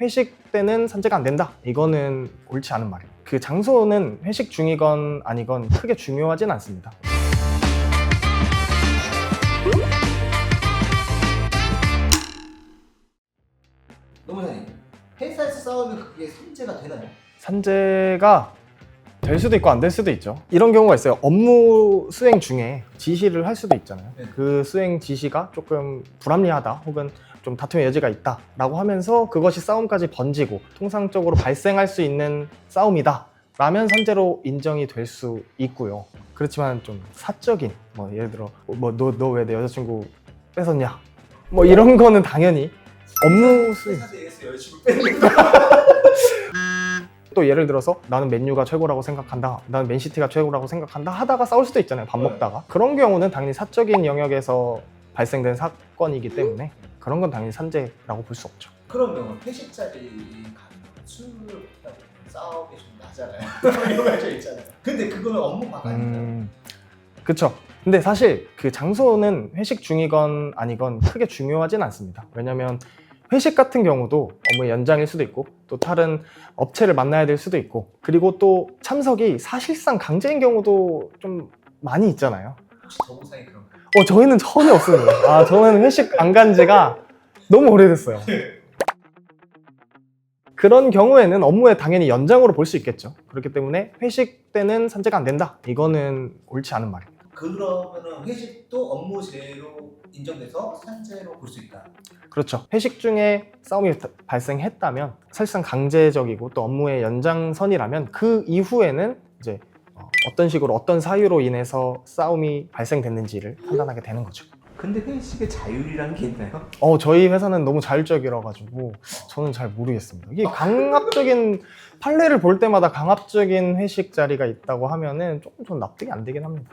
회식 때는 산재가 안 된다. 이거는 옳지 않은 말이에요. 그 장소는 회식 중이건 아니건 크게 중요하진 않습니다. 노무사님 회사에서 싸우면 그게 산재가 되나요? 산재가 될 수도 있고 안 될 수도 있죠. 이런 경우가 있어요. 업무 수행 중에 지시를 할 수도 있잖아요. 네. 그 수행 지시가 조금 불합리하다 혹은 좀 다툼의 여지가 있다라고 하면서 그것이 싸움까지 번지고 통상적으로 발생할 수 있는 싸움이다. 라면 산재로 인정이 될 수 있고요. 그렇지만 좀 사적인 뭐 예를 들어 뭐 너 너 왜 내 여자친구 뺏었냐 뭐 이런 거는 당연히 업무 수행 회사 내에서 여자친구 빼는 또 예를 들어서 나는 맨유가 최고라고 생각한다. 나는 맨시티가 최고라고 생각한다. 하다가 싸울 수도 있잖아요. 밥 네. 먹다가. 그런 경우는 당연히 사적인 영역에서 발생된 사건이기 때문에 그런 건 당연히 산재라고 볼 수 없죠. 그러면 회식 자리 가면 술을 먹다가 싸움이 좀 나잖아요. 이런 말좀 있잖아요. 근데 그거는 업무 방 아닌가요? 음, 그쵸. 근데 사실 그 장소는 회식 중이건 아니건 크게 중요하진 않습니다. 왜냐면 회식 같은 경우도 업무의 연장일 수도 있고 또 다른 업체를 만나야 될 수도 있고 그리고 또 참석이 사실상 강제인 경우도 좀 많이 있잖아요. 혹시 노무사님 그런 거? 어, 저희는 전혀 없습니다. 아, 저는 회식 안 간 지가 너무 오래됐어요. 그런 경우에는 업무에 당연히 연장으로 볼 수 있겠죠. 그렇기 때문에 회식 때는 산재가 안 된다. 이거는 옳지 않은 말입니다. 그러면은 회식도 업무죄로 인정돼서 산재로 볼 수 있다. 그렇죠. 회식 중에 싸움이 다- 발생했다면 사실상 강제적이고 또 업무의 연장선이라면 그 이후에는 이제 어, 어떤 식으로 어떤 사유로 인해서 싸움이 발생됐는지를 판단하게 되는 거죠. 근데 회식에 자율이라는 게 있나요? 어, 저희 회사는 너무 자율적이라 가지고 저는 잘 모르겠습니다. 이게 강압적인 판례를 볼 때마다 강압적인 회식 자리가 있다고 하면은 조금 좀 납득이 안 되긴 합니다.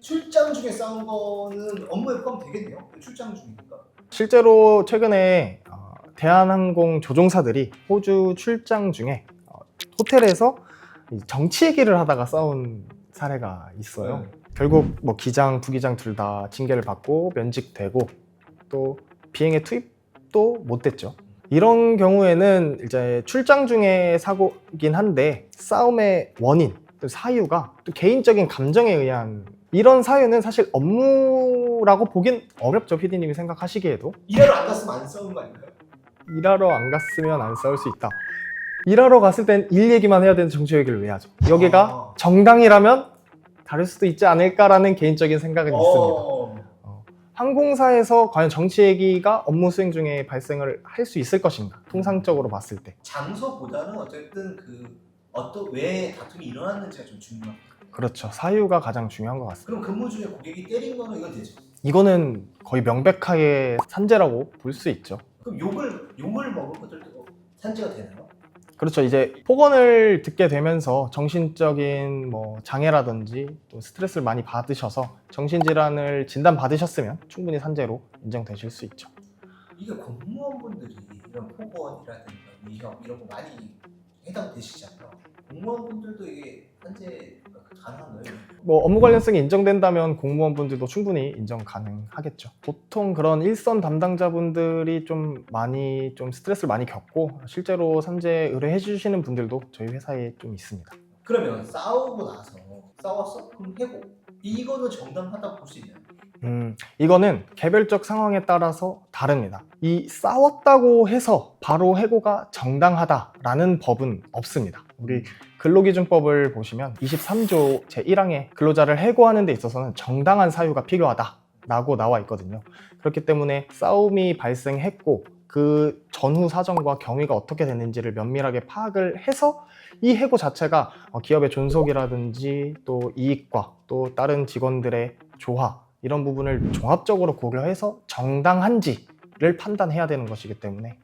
출장 중에 싸운 거는 업무에 포함 되겠네요. 출장 중이니까. 실제로 최근에 어, 대한항공 조종사들이 호주 출장 중에 어, 호텔에서 이 정치 얘기를 하다가 싸운 사례가 있어요. 네. 결국 뭐 기장, 부기장 둘 다 징계를 받고 면직되고 또 비행에 투입도 못 됐죠. 이런 경우에는 이제 출장 중에 사고긴 한데 싸움의 원인, 또 사유가 또 개인적인 감정에 의한 이런 사유는 사실 업무라고 보긴 어렵죠, 피디님이 생각하시기에도. 일하러 안 갔으면 안 싸우는 거 아닌가요? 일하러 안 갔으면 안 싸울 수 있다. 일하러 갔을 땐 일 얘기만 해야 되는 정치 얘기를 왜 하죠? 여기가 아. 정당이라면 다를 수도 있지 않을까라는 개인적인 생각은 있습니다. 어. 항공사에서 과연 정치 얘기가 업무 수행 중에 발생을 할 수 있을 것인가? 통상적으로 봤을 때. 장소보다는 어쨌든 그 어떤 왜 다툼이 일어났는지가 좀 중요합니다. 그렇죠. 사유가 가장 중요한 것 같습니다. 그럼 근무 중에 고객이 때린 거는 이건 되죠. 이거는 거의 명백하게 산재라고 볼 수 있죠. 그럼 욕을 욕을 먹은 것들도 산재가 되나요? 그렇죠. 이제 폭언을 듣게 되면서 정신적인 뭐 장애라든지 또 스트레스를 많이 받으셔서 정신질환을 진단 받으셨으면 충분히 산재로 인정되실 수 있죠. 이게 공무원분들이 이런 폭언이라든가 위협 이런 거 많이 해당되시잖아요. 공무원분들도 이게 산재가 가능한가요? 뭐 업무 관련성이 인정된다면 공무원분들도 충분히 인정 가능하겠죠. 보통 그런 일선 담당자분들이 좀 많이 좀 스트레스를 많이 겪고 실제로 산재 의뢰해 주시는 분들도 저희 회사에 좀 있습니다. 그러면 싸우고 나서 싸웠어? 그럼 해고. 이거는 정당하다고 볼 수 있나요? 음, 이거는 개별적 상황에 따라서 다릅니다. 이 싸웠다고 해서 바로 해고가 정당하다라는 법은 없습니다. 우리 근로기준법을 보시면 23조 제1항에 근로자를 해고하는 데 있어서는 정당한 사유가 필요하다라고 나와 있거든요. 그렇기 때문에 싸움이 발생했고 그 전후 사정과 경위가 어떻게 됐는지를 면밀하게 파악을 해서 이 해고 자체가 어, 기업의 존속이라든지 또 이익과 또 다른 직원들의 조화 이런 부분을 종합적으로 고려해서 정당한지를 판단해야 되는 것이기 때문에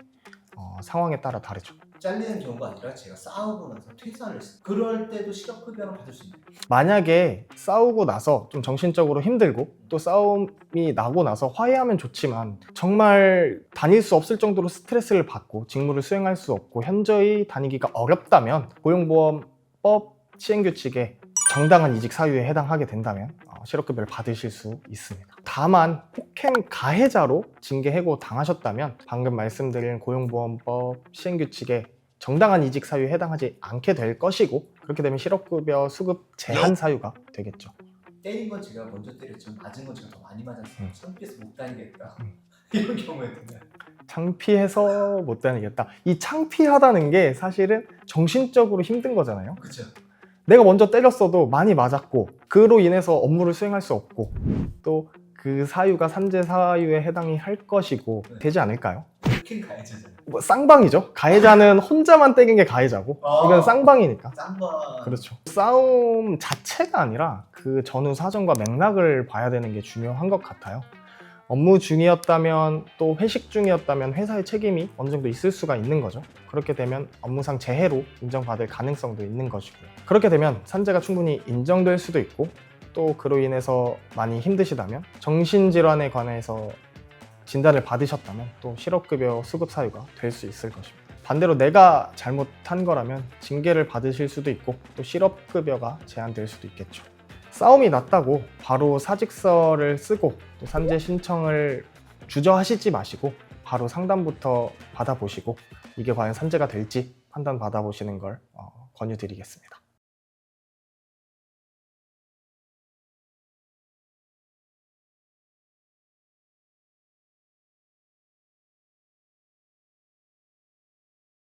어, 상황에 따라 다르죠. 잘리는 경우가 아니라 제가 싸우고 나서 퇴사를 했어요. 그럴 때도 실업 급여는 받을 수 있나요? 만약에 싸우고 나서 좀 정신적으로 힘들고 또 싸움이 나고 나서 화해하면 좋지만 정말 다닐 수 없을 정도로 스트레스를 받고 직무를 수행할 수 없고 현저히 다니기가 어렵다면 고용보험법 시행규칙에 정당한 이직 사유에 해당하게 된다면 어, 실업급여를 받으실 수 있습니다. 다만 폭행 가해자로 징계 해고 당하셨다면 방금 말씀드린 고용보험법 시행규칙에 정당한 이직 사유에 해당하지 않게 될 것이고 그렇게 되면 실업급여 수급 제한 사유가 되겠죠. 때린 건 제가 먼저 때렸지만 맞은 건 제가 더 많이 맞았어요. 음. 창피해서 못 다니겠다. 음. 이런 경우에 되면 창피해서 못 다니겠다. 이 창피하다는 게 사실은 정신적으로 힘든 거잖아요. 그렇죠. 내가 먼저 때렸어도 많이 맞았고 그로 인해서 업무를 수행할 수 없고 또 그 사유가 산재 사유에 해당이 할 것이고 네. 되지 않을까요? 폭행 가해자잖아요. 뭐 쌍방이죠. 가해자는 혼자만 때린 게 가해자고 아. 이건 쌍방이니까. 쌍바. 그렇죠. 싸움 자체가 아니라 그 전후 사정과 맥락을 봐야 되는 게 중요한 것 같아요. 업무 중이었다면 또 회식 중이었다면 회사의 책임이 어느 정도 있을 수가 있는 거죠. 그렇게 되면 업무상 재해로 인정받을 가능성도 있는 것이고요. 그렇게 되면 산재가 충분히 인정될 수도 있고 또 그로 인해서 많이 힘드시다면 정신질환에 관해서 진단을 받으셨다면 또 실업급여 수급 사유가 될 수 있을 것입니다. 반대로 내가 잘못한 거라면 징계를 받으실 수도 있고 또 실업급여가 제한될 수도 있겠죠. 싸움이 났다고 바로 사직서를 쓰고 또 산재 신청을 주저하시지 마시고 바로 상담부터 받아보시고 이게 과연 산재가 될지 판단 받아보시는 걸 어, 권유드리겠습니다.